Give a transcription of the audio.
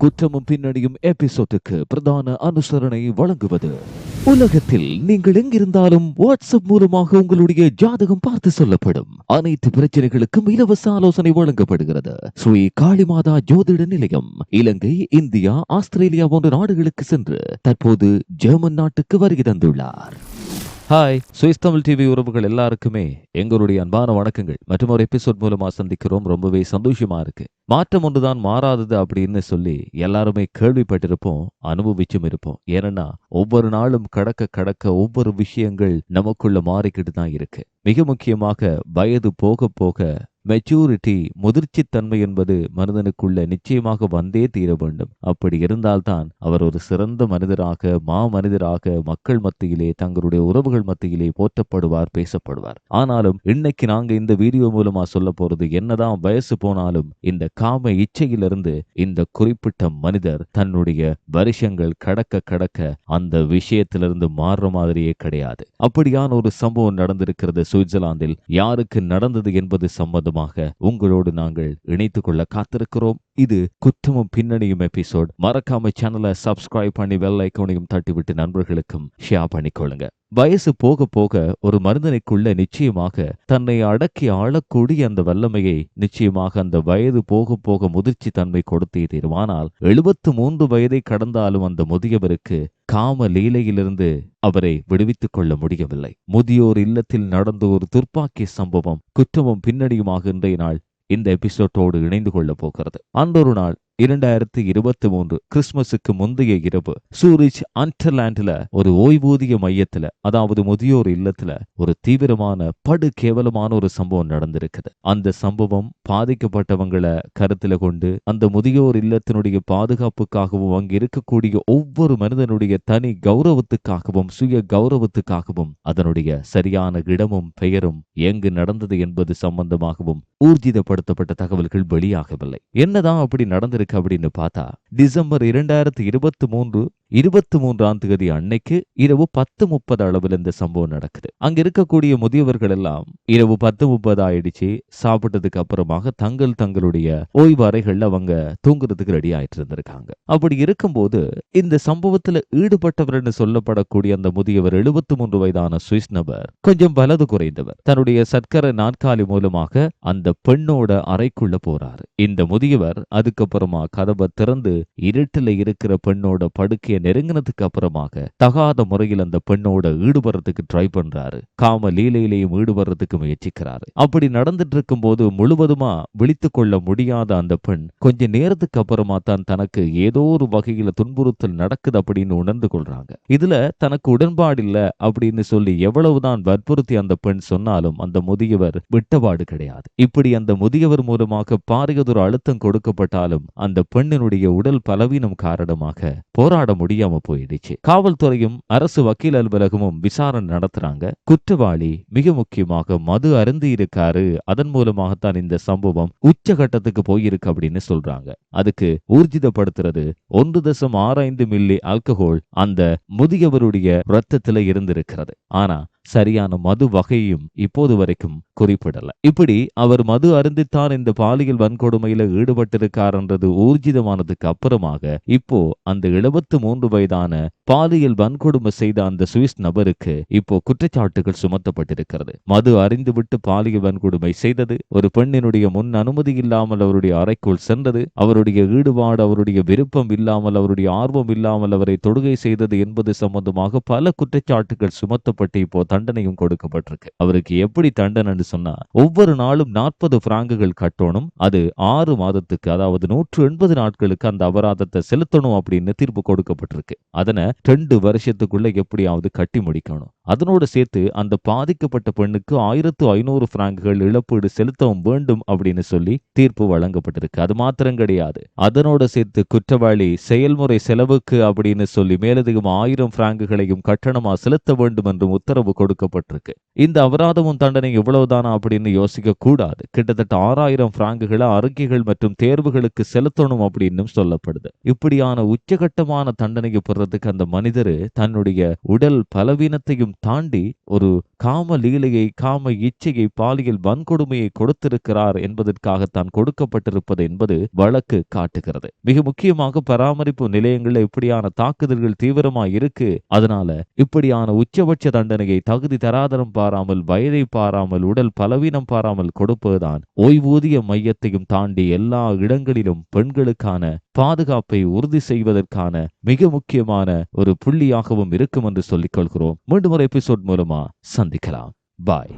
குற்றமும் பின்னணியும் எபிசோட்டுக்கு பிரதான அனுசரணை வழங்குவது. உலகத்தில் நீங்கள் எங்கிருந்தாலும் வாட்ஸ்அப் மூலமாக உங்களுடைய ஜாதகம் பார்த்து சொல்லப்படும். அனைத்து பிரச்சனைகளுக்கும் இலவச ஆலோசனை வழங்கப்படுகிறது. ஸ்ரீ காளிமாதா ஜோதிட நிலையம் இலங்கை இந்தியா ஆஸ்திரேலியா போன்ற நாடுகளுக்கு சென்று தற்போது ஜெர்மன் நாட்டுக்கு வருகை தந்துள்ளார். ஹாய் சுவிஸ் தமிழ் டிவி உறவுகள் எல்லாருக்குமே எங்களுடைய அன்பான வணக்கங்கள். மற்றும் ஒரு எபிசோட் மூலமா சந்திக்கிறோம். ரொம்பவே சந்தோஷமா இருக்கு. மாற்றம் ஒன்றுதான் மாறாதது அப்படின்னு சொல்லி எல்லாருமே கேள்விப்பட்டிருப்போம். அனுபவிச்சும் இருப்போம். ஏன்னா ஒவ்வொரு நாளும் கடக்க கடக்க ஒவ்வொரு விஷயங்கள் நமக்குள்ள மாறிக்கிட்டு தான் இருக்கு. மிக முக்கியமாக வயது போக போக மெச்சூரிட்டி முதிர்ச்சி தன்மை என்பது மனிதனுக்குள்ள நிச்சயமாக வந்தே தீர வேண்டும். அப்படி இருந்தால்தான் அவர் ஒரு சிறந்த மனிதராக மா மனிதராக மக்கள் மத்தியிலே தங்களுடைய உறவுகள் மத்தியிலே போற்றப்படுவார் பேசப்படுவார். ஆனாலும் இன்னைக்கு நாங்க இந்த வீடியோ மூலமா சொல்ல போறது என்னதான் வயசு போனாலும் இந்த காம இச்சையிலிருந்து இந்த குறிப்பிட்ட மனிதர் தன்னுடைய வருஷங்கள் கடக்க கடக்க அந்த விஷயத்திலிருந்து மாறுற மாதிரியே கிடையாது. அப்படியான ஒரு சம்பவம் நடந்திருக்கிறது சுவிட்சர்லாந்தில். யாருக்கு நடந்தது என்பது மூலமாக உங்களோடு நாங்கள் இணைத்துக் கொள்ள காத்திருக்கிறோம். இது குற்றமும் பின்னணியும் எபிசோட் மறக்காம சேனலை சப்ஸ்கிரைப் பண்ணி வெல் ஐக்கோனையும் தட்டிவிட்டு நண்பர்களுக்கும் ஷேர் பண்ணிக்கொள்ளுங்க. வயசு போக போக ஒரு மனிதனுக்குள்ள நிச்சயமாக தன்னை அடக்கி ஆளக்கூடிய அந்த வல்லமையை நிச்சயமாக அந்த வயது போக போக முதிர்ச்சி தன்மை கொடுத்தே தீருமானால் எழுபத்து மூன்று வயதை கடந்தாலும் அந்த முதியவருக்கு காம லீலையிலிருந்து அவரை விடுவித்துக் கொள்ள முடியவில்லை. முதியோர் இல்லத்தில் நடந்த ஒரு துர்ப்பாக்கிய சம்பவம் குற்றமும் பின்னணியுமாக இன்றைய நாள் இந்த எபிசோட்டோடு இணைந்து கொள்ளப் போகிறது. அன்றொரு நாள் இரண்டாயிரத்தி இருபத்தி மூன்று கிறிஸ்துமஸுக்கு முந்தைய இரவு சூரிச் அண்டர்லாண்ட்ல ஒரு ஓய்வூதிய மையத்துல அதாவது முதியோர் இல்லத்துல ஒரு தீவிரமான படு கேவலமான ஒரு சம்பவம் நடந்திருக்குது. அந்த சம்பவம் பாதிக்கப்பட்டவங்களை கருத்துல கொண்டு அந்த முதியோர் இல்லத்தினுடைய பாதுகாப்புக்காகவும் அங்கு இருக்கக்கூடிய ஒவ்வொரு மனிதனுடைய தனி கௌரவத்துக்காகவும் சுய கௌரவத்துக்காகவும் அதனுடைய சரியான இடமும் பெயரும் எங்கு நடந்தது என்பது சம்பந்தமாகவும் ஊர்ஜிதப்படுத்தப்பட்ட தகவல்கள் வெளியாகவில்லை. என்னதான் அப்படி நடந்திருக்கு அப்படின்னு பார்த்தா டிசம்பர் இரண்டாயிரத்தி இருபத்தி மூன்று இருபத்தி மூன்றாம் தேதி அன்னைக்கு இரவு பத்து முப்பது அளவில் இந்த சம்பவம் நடக்குது. அங்க இருக்கக்கூடிய முதியவர்கள் எல்லாம் இரவு பத்து முப்பது ஆயிடுச்சு. சாப்பிட்டதுக்கு அப்புறமாக தங்கள் தங்களுடைய ஓய்வு அறைகள்ல அவங்க தூங்குறதுக்கு ரெடி ஆயிட்டு இருந்திருக்காங்க. அப்படி இருக்கும்போது இந்த சம்பவத்துல ஈடுபட்டவர்னு சொல்லப்படக்கூடிய அந்த முதியவர் எழுபத்தி மூன்று வயதான சுவிஸ் நபர் கொஞ்சம் வலது குறைந்தவர். தன்னுடைய சர்க்கரை நாற்காலி மூலமாக அந்த பெண்ணோட அறைக்குள்ள போறாரு. இந்த முதியவர் அதுக்கப்புறமா கதவை திறந்து இருட்டுல இருக்கிற பெண்ணோட படுக்கை நெருங்கினதுக்கு அப்புறமாக தகாத முறையில் அந்த பெண்ணோட ஈடுபடுறதுக்கு ட்ரை பண்றாரு. காம லீலையிலையும் ஈடுபடுறதுக்கு முயற்சிக்கிறாரு. அப்படி நடந்துட்டு இருக்கும் போது முழுவதுமா விழித்து கொள்ள முடியாத அந்த பெண் கொஞ்ச நேரத்துக்கு அப்புறமா தான் தனக்கு ஏதோ ஒரு வகையில துன்புறுத்தல் நடக்குது அப்படின்னு உணர்ந்து கொள்றாங்க. இதுல தனக்கு உடன்பாடு இல்ல அப்படின்னு சொல்லி எவ்வளவுதான் வற்புறுத்தி அந்த பெண் சொன்னாலும் அந்த முதியவர் விட்டபாடு கிடையாது. இப்படி அந்த முதியவர் மூலமாக பாரியதொரு அழுத்தம் கொடுக்கப்பட்டாலும் அந்த பெண்ணினுடைய உடல் பலவீனம் காரணமாக போராட முடியும் போயிடுச்சு. காவல்துறையும் அரசு வக்கீல் அலுவலகமும் விசாரணை நடத்துறாங்க. குற்றவாளி மிக முக்கியமாக மது அருந்தி இருக்காரு. அதன் மூலமாகத்தான் இந்த சம்பவம் உச்சகட்டத்துக்கு போயிருக்கு அப்படின்னு சொல்றாங்க. அதுக்கு ஊர்ஜிதப்படுத்துறது ஒன்று தசம் ஆரைந்து மில்லி ஆல்கஹோல் அந்த முதியவருடைய ரத்தத்துல இருந்திருக்கிறது. ஆனா சரியான மது வகையும் இப்போது வரைக்கும் குறிப்பிடல. இப்படி அவர் மது அருந்தித்தான் இந்த பாலியல் வன்கொடுமையில ஈடுபட்டிருக்காருன்றது ஊர்ஜிதமானதுக்கு அப்புறமாக இப்போ அந்த எழுபத்து மூன்று வயதான பாலியல் வன்கொடுமை செய்த அந்த சுவிஸ் நபருக்கு இப்போ குற்றச்சாட்டுகள் சுமத்தப்பட்டிருக்கிறது. மது அறிந்துவிட்டு பாலியல் வன்கொடுமை செய்தது ஒரு பெண்ணினுடைய முன் அனுமதி இல்லாமல் அவருடைய அறைக்குள் சென்றது அவருடைய ஈடுபாடு அவருடைய விருப்பம் இல்லாமல் அவருடைய ஆர்வம் இல்லாமல் அவரை தொடுகை செய்தது என்பது சம்பந்தமாக பல குற்றச்சாட்டுகள் சுமத்தப்பட்டு இப்போ தண்டனையும் கொடுக்கப்பட்டிருக்கு. அவருக்கு எப்படி தண்டனை சொன்னா ஒவ்வொரு நாளும் நாற்பது பிராங்குகள் கட்டணும். அது ஆறு மாதத்துக்கு அதாவது நூற்று எண்பது நாட்களுக்கு அந்த அபராதத்தை செலுத்தணும் அப்படின்னு தீர்ப்பு கொடுக்கப்பட்டிருக்கு. அதனை ரெண்டு வருஷத்துக்குள்ள எப்படியாவது கட்டி முடிக்கணும். அதனோடு சேர்த்து அந்த பாதிக்கப்பட்ட பெண்ணுக்கு ஆயிரத்து ஐநூறு பிராங்குகள் இழப்பீடு செலுத்தவும் வேண்டும் அப்படின்னு சொல்லி தீர்ப்பு வழங்கப்பட்டிருக்கு. அது மாத்திரம் கிடையாது. அதனோட சேர்த்து குற்றவாளி செயல்முறை செலவுக்கு அப்படின்னு சொல்லி மேலதிகம் ஆயிரம் பிராங்குகளையும் கட்டணமா செலுத்த வேண்டும் என்றும் உத்தரவு கொடுக்கப்பட்டிருக்கு. இந்த அபராதமும் தண்டனை இவ்வளவுதானா அப்படின்னு யோசிக்க கூடாது. கிட்டத்தட்ட ஆறாயிரம் பிராங்குகளை அறிக்கைகள் மற்றும் தேர்வுகளுக்கு செலுத்தணும் அப்படின்னு சொல்லப்படுது. இப்படியான உச்சகட்டமான தண்டனையை பெறதுக்கு அந்த மனிதர் தன்னுடைய உடல் பலவீனத்தையும் தாண்டி ஒரு காம லீலையை காம இச்சையை பாலியல் வன்கொடுமையை கொடுத்திருக்கிறார் என்பதற்காக தான் கொடுக்கப்பட்டிருப்பது என்பது வழக்கு காட்டுகிறது. மிக முக்கியமாக பராமரிப்பு நிலையங்களில் இப்படியான தாக்குதல்கள் தீவிரமா இருக்கு. அதனால இப்படியான உச்சபட்ச தண்டனையை தகுதி தராதரம் பாராமல் வயதை பாராமல் உடல் பலவீனம் பாராமல் கொடுப்பதுதான் ஓய்வூதிய மையத்தையும் தாண்டி எல்லா இடங்களிலும் பெண்களுக்கான பாதுகாப்பை உறுதி செய்வதற்கான மிக முக்கியமான ஒரு புள்ளியாகவும் இருக்கும் என்று சொல்லிக் கொள்கிறோம். மீண்டும் ஒரு எபிசோட் மூலமா சந்திக்கலாம். பாய்